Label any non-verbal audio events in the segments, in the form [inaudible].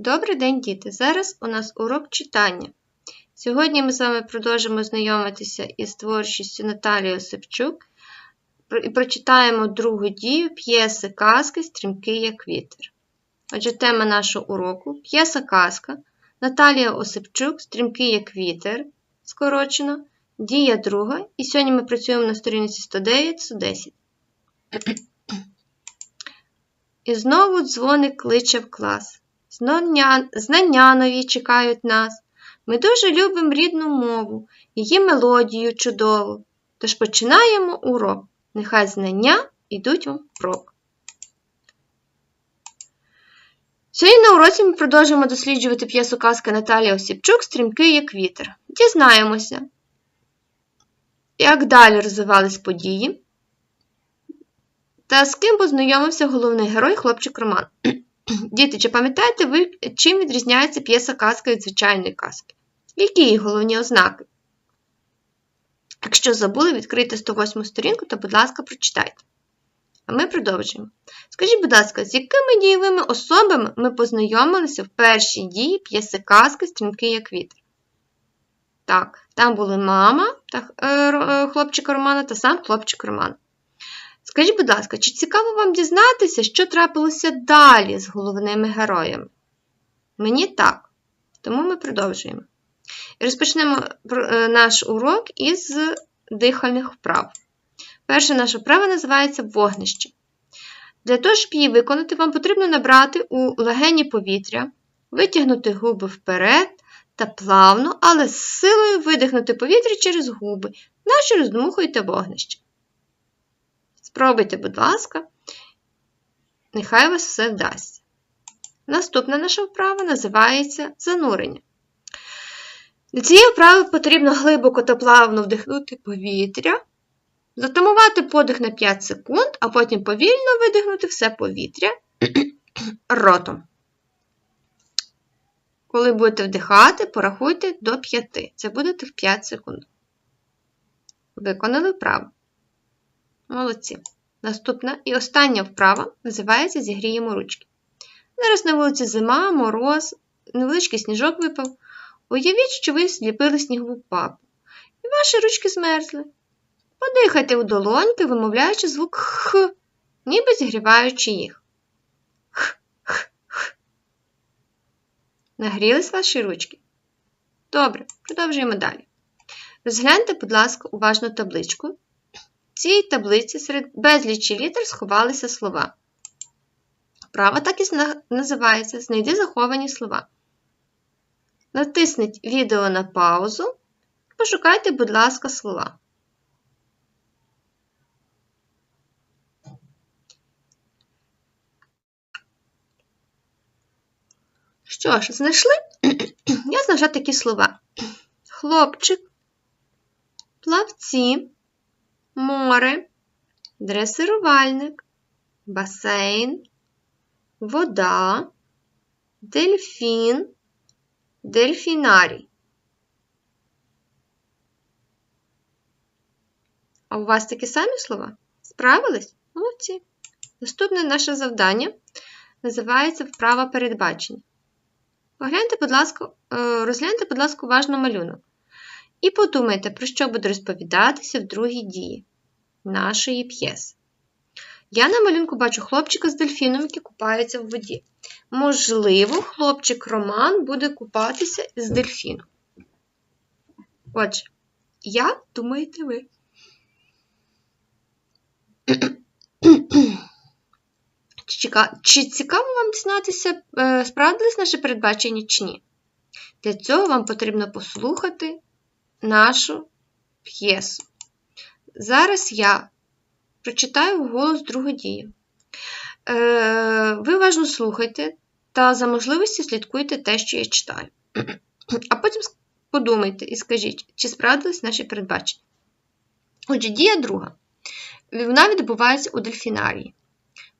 Добрий день, діти! Зараз у нас урок читання. Сьогодні ми з вами продовжимо знайомитися із творчістю Наталії Осипчук і прочитаємо другу дію п'єси казки Стрімкий як вітер. Отже, тема нашого уроку п'єса казка Наталія Осипчук Стрімкий як вітер. Скорочено. Дія друга. І сьогодні ми працюємо на сторінці 109-110. І знову дзвоник кличе в клас. Знання, нові чекають нас. Ми дуже любимо рідну мову, її мелодію чудову. Тож починаємо урок. Нехай знання йдуть вам впрок. Сьогодні на уроці ми продовжуємо досліджувати п'єсу казки Наталії Осіпчук Стрімкий як вітер. Дізнаємося, як далі розвивались події та з ким познайомився головний герой хлопчик Роман. [clears throat] Діти, чи пам'ятаєте ви, чим відрізняється п'єса казки від звичайної казки? Які її головні ознаки? Якщо забули, відкрийте 108 сторінку та, будь ласка, прочитайте. А ми продовжуємо. Скажіть, будь ласка, з якими дієвими особами ми познайомилися в першій дії п'єси казки Стрімкий як вітер? Так, там були мама та е, е, хлопчика Романа та сам хлопчик Роман. Скажіть, будь ласка, чи цікаво вам дізнатися, що трапилося далі з головними героями? Мені так. Тому ми продовжуємо. І розпочнемо е, наш урок із дихальних вправ. Перша наша вправа називається вогнище. Для того, щоб її виконати, вам потрібно набрати у легені повітря, витягнути губи вперед та плавно, але з силою видихнути повітря через губи, наче роздмухуєте вогнище. Спробуйте, будь ласка, нехай вас все вдасться. Наступна наша вправа називається занурення. Для цієї вправи потрібно глибоко та плавно вдихнути повітря, затамувати подих на 5 секунд, а потім повільно видихнути все повітря [clears throat] ротом. Коли будете вдихати, порахуйте до 5. Це буде тих 5 секунд. Виконали вправу. Молодці. Наступна і остання вправа називається Зігріємо ручки. Зараз на вулиці зима, мороз, невеличкий сніжок випав. Уявіть, що ви зліпили снігову папу, і ваші ручки змерзли. Подихайте у долоньки, вимовляючи звук Х, ніби зігріваючи їх. Х-х-х. Нагрілись ваші ручки? Добре, продовжуємо далі. Розгляньте, будь ласка, уважно табличку. Цій таблиці серед безлічі літер сховалися слова. Вправа так і називається Знайди заховані слова. Натисніть відео на паузу. Пошукайте, будь ласка, слова. Що ж, знайшли? [clears throat] Я знайшла такі слова: хлопчик, плавці, море, дресирувальник, басейн, вода, дельфін, дельфінарій. А у вас такі самі слова? Справились? Молодці. Наступне наше завдання називається вправа передбачення. Погляньте, будь ласка, е, розгляньте, будь ласка, уважно малюнок. І подумайте, про що буде розповідатися в другій дії нашої п'єси. Я на малюнку бачу хлопчика з дельфіном, який купається в воді. Можливо, хлопчик Роман буде купатися з дельфіном. Отже, як думаєте ви? Чи цікаво вам дізнатися, е, справдились наші передбачення чи ні? Для цього вам потрібно послухати нашу п'єсу. Зараз я прочитаю вголос другу дію. Е, ви уважно слухайте та за можливості слідкуйте те, що я читаю. А потім подумайте і скажіть, чи справдились наші передбачення. Отже, дія друга. Вона відбувається у дельфінарії.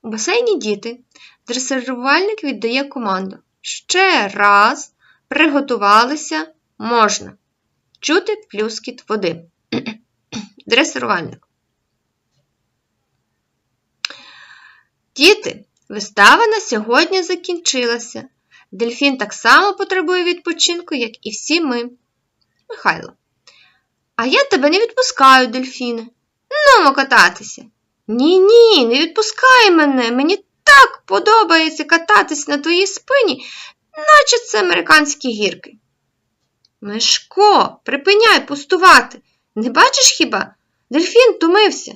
У басейні діти. Дресирувальник віддає команду. Ще раз приготувалися можна. Чути плюскіт води. Дресирувальник. Діти, вистава на сьогодні закінчилася. Дельфін так само потребує відпочинку, як і всі ми. Михайло. А я тебе не відпускаю, дельфіне. Нумо кататися. Ні, ні, не відпускай мене. Мені так подобається кататись на твоїй спині, наче це американські гірки. Мишко, припиняй пустувати. Не бачиш хіба? Дельфін тумився.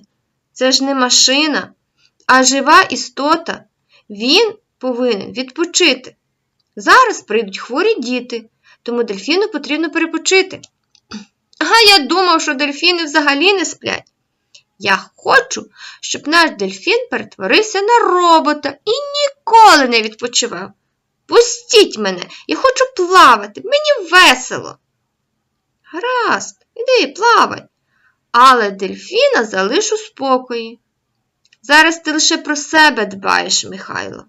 Це ж не машина, а жива істота. Він повинен відпочити. Зараз прийдуть хворі діти, тому дельфіну потрібно перепочити. А я думав, що дельфіни взагалі не сплять. Я хочу, щоб наш дельфін перетворився на робота і ніколи не відпочивав. Пустіть мене, я хочу плавати, мені весело. Гаразд, іди плавай, але дельфіна залиш у спокої. Зараз ти лише про себе дбаєш, Михайло.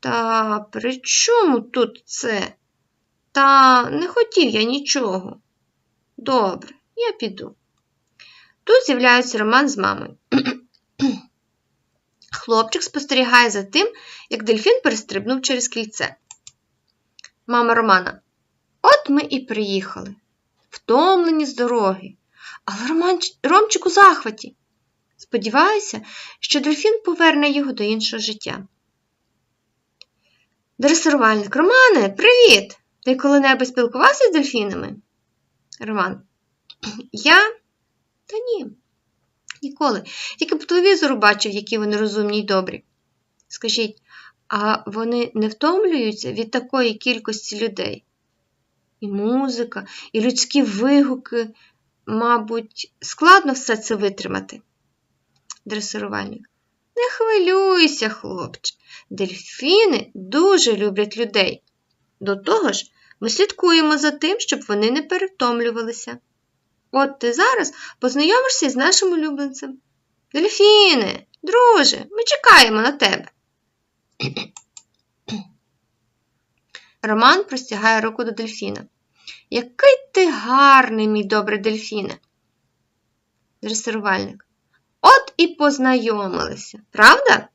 Та при чому тут це? Та не хотів я нічого. Добре, я піду. Тут з'являється Роман з мамою. [clears throat] Хлопчик спостерігає за тим, як дельфін перестрибнув через кільце. Мама Романа. От ми і приїхали, втомлені з дороги. Але Роман... Ромчик у захваті. Сподіваюся, що дельфін поверне його до іншого життя. Дресирувальник Романе, привіт! Ти коли-небудь спілкувався з дельфінами? Роман. [clears throat] Я? Та ні. Ніколи. Тільки по телевізору бачив, які вони розумні й добрі. Скажіть, а вони не втомлюються від такої кількості людей? І музика, і людські вигуки, мабуть, складно все це витримати. Дресирувальник. Не хвилюйся, хлопче. Дельфіни дуже люблять людей. До того ж, ми слідкуємо за тим, щоб вони не перевтомлювалися. От ти зараз познайомишся з нашим улюбленцем. Дельфіни, друже, ми чекаємо на тебе. Роман простягає руку до дельфіна. Який ти гарний, мій добрий дельфіне. Дресирувальник. От і познайомилися, правда?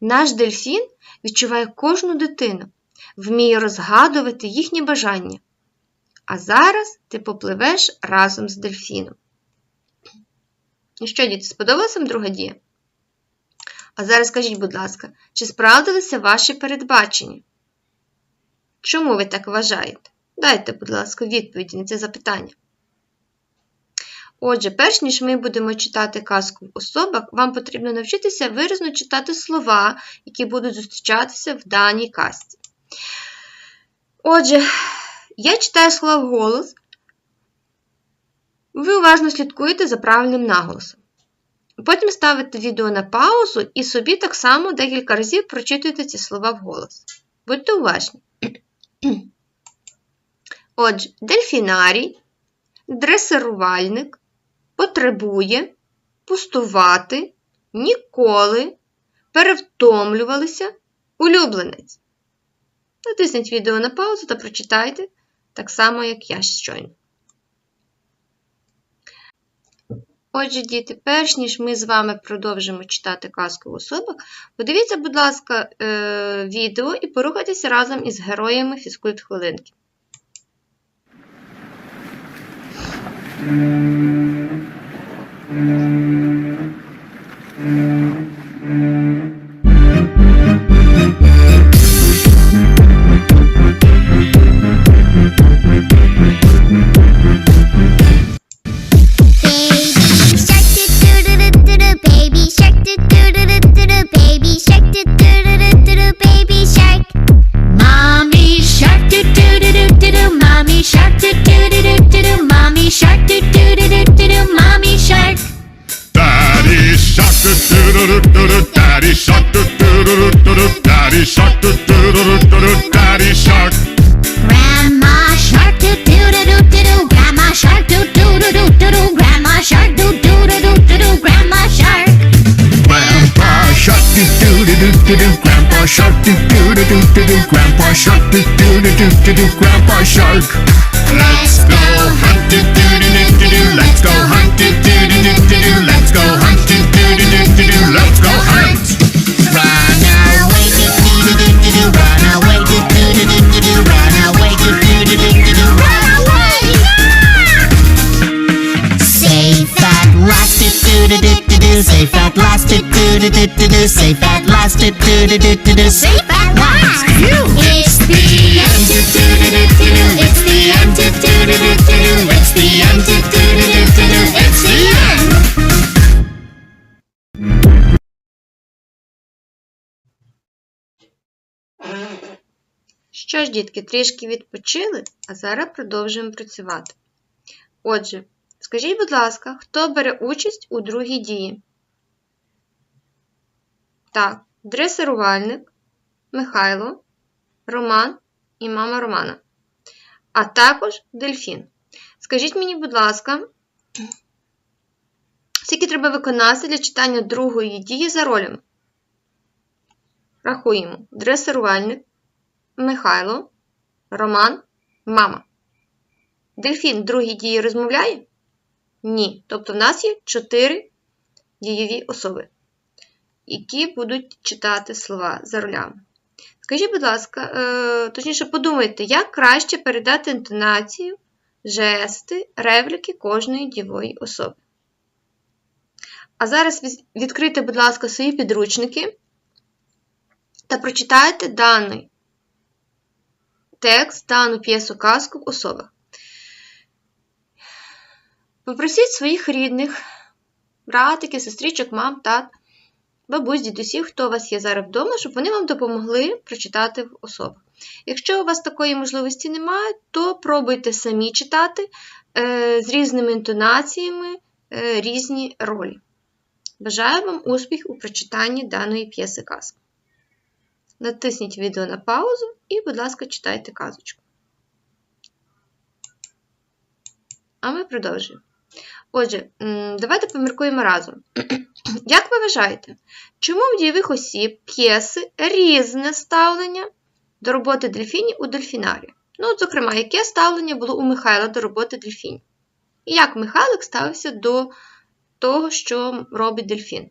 Наш дельфін відчуває кожну дитину, вміє розгадувати їхні бажання. А зараз ти попливеш разом з дельфіном. І що, діти, сподобалася друга дія? А зараз скажіть, будь ласка, чи справдилися ваші передбачення? Чому ви так вважаєте? Дайте, будь ласка, відповіді на це запитання. Отже, перш ніж ми будемо читати казку в особах, вам потрібно навчитися виразно читати слова, які будуть зустрічатися в даній казці. Отже, я читаю слова вголос. Ви уважно слідкуєте за правильним наголосом. Потім ставите відео на паузу і собі так само декілька разів прочитуєте ці слова вголос. Будьте уважні. Отже, дельфінарій, дресирувальник, потребує, пустувати, ніколи, перевтомлювалися, улюбленець. Натисніть відео на паузу та прочитайте так само, як я щойно. Отже, діти, перш ніж ми з вами продовжимо читати казку в особах, подивіться, будь ласка, е, відео і порухайтеся разом із героями фізкульт хвилинки. Thank you. shark, do do do do do do, grandpa shark. Let's go hunt, do do do do do. Let's go hunt, do do do do do. Let's go hunt, do do do do do. Let's go hunt. Run away, do do do do do. Run away, do do do do do. Run away, do do do do do do. Run away. Safe at last, do do do do do. Safe at last, do do do do do. Safe at last, do do do do do. Safe at last. You. Що ж, дітки, трішки відпочили, а зараз продовжуємо працювати. Отже, скажіть, будь ласка, хто бере участь у другій дії? Так, дресирувальник, Михайло, Роман і мама Романа. А також дельфін. Скажіть мені, будь ласка, скільки треба виконати для читання другої дії за ролями? Рахуємо. Дресирувальник, Михайло, Роман, мама. Дельфін другій дії розмовляє? Ні. Тобто в нас є чотири дієві особи, які будуть читати слова за ролями. Скажіть, будь ласка, е, точніше, подумайте, як краще передати інтонацію, жести, репліки кожної дієвої особи. А зараз відкрийте, будь ласка, свої підручники та прочитайте даний текст, дану п'єсу казку в особах. Попросіть своїх рідних, братиків, сестричок, мам, тат, бабусь, дідусів, хто у вас є зараз вдома, щоб вони вам допомогли прочитати в особах. Якщо у вас такої можливості немає, то пробуйте самі читати е, з різними інтонаціями е, різні ролі. Бажаю вам успіх у прочитанні даної п'єси казки. Натисніть відео на паузу і, будь ласка, читайте казочку. А ми продовжуємо. Отже, давайте поміркуємо разом. [clears throat] Як ви вважаєте, чому в дієвих осіб п'єси різне ставлення до роботи дельфінів у дельфінарі? Ну, зокрема, яке ставлення було у Михайла до роботи дельфінів? І як Михайлик ставився до того, що робить дельфін?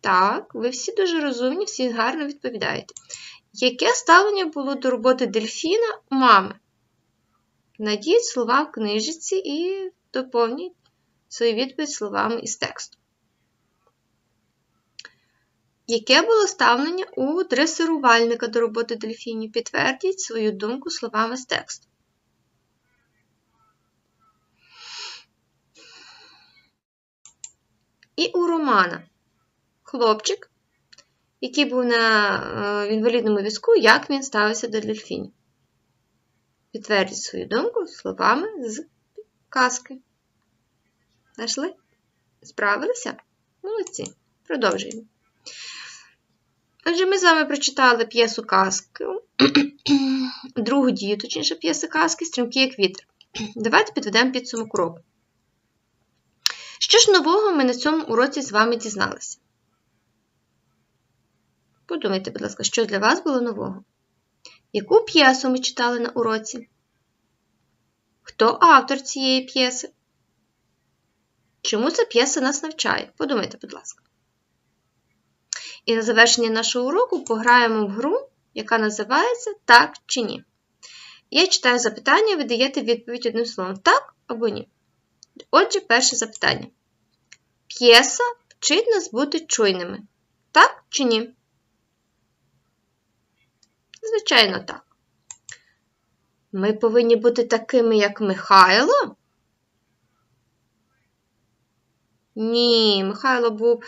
Так, ви всі дуже розумні, всі гарно відповідаєте. Яке ставлення було до роботи дельфіна мами? Найдіть слова в книжці і доповніть свою відповідь словами із тексту. Яке було ставлення у дресирувальника до роботи дельфінів? Підтвердіть свою думку словами з тексту. І у Романа хлопчик, який був на е, інвалідному візку, як він ставився до дельфінів. Підтвердіть свою думку словами з казки. Знайшли? Справилися? Молодці. Продовжуємо. Отже, ми з вами прочитали п'єсу казки, [clears throat] другу дію, точніше, п'єси казки, стрімкі як вітер. [clears throat] Давайте підведемо підсумок уроку. Що ж нового ми на цьому уроці з вами дізналися? Подумайте, будь ласка, що для вас було нового? Яку п'єсу ми читали на уроці? Хто автор цієї п'єси? Чому ця п'єса нас навчає? Подумайте, будь ласка. І на завершення нашого уроку пограємо в гру, яка називається Так чи ні. Я читаю запитання, ви даєте відповідь одним словом так або ні. Отже, перше запитання. П'єса вчить нас бути чуйними. Так чи ні? Звичайно, так. Ми повинні бути такими, як Михайло? Ні, Михайло був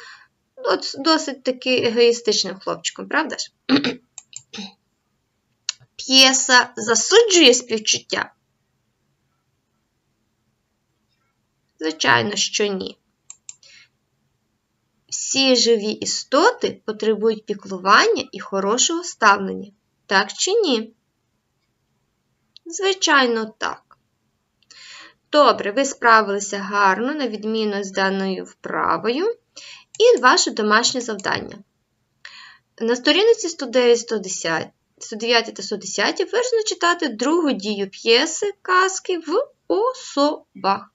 досить таки егоїстичним хлопчиком, правда ж? [clears throat] П'єса засуджує співчуття? Звичайно, що ні. Всі живі істоти потребують піклування і хорошого ставлення. Так чи ні? Звичайно, так. Добре, ви справилися гарно, на відміну з даною вправою. І ваше домашнє завдання. На сторінці 109, 110, 109 та 110 вирішено читати другу дію п'єси казки в особах.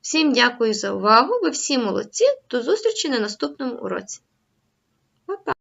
Всім дякую за увагу. Ви всі молодці. До зустрічі на наступному уроці. Па-па!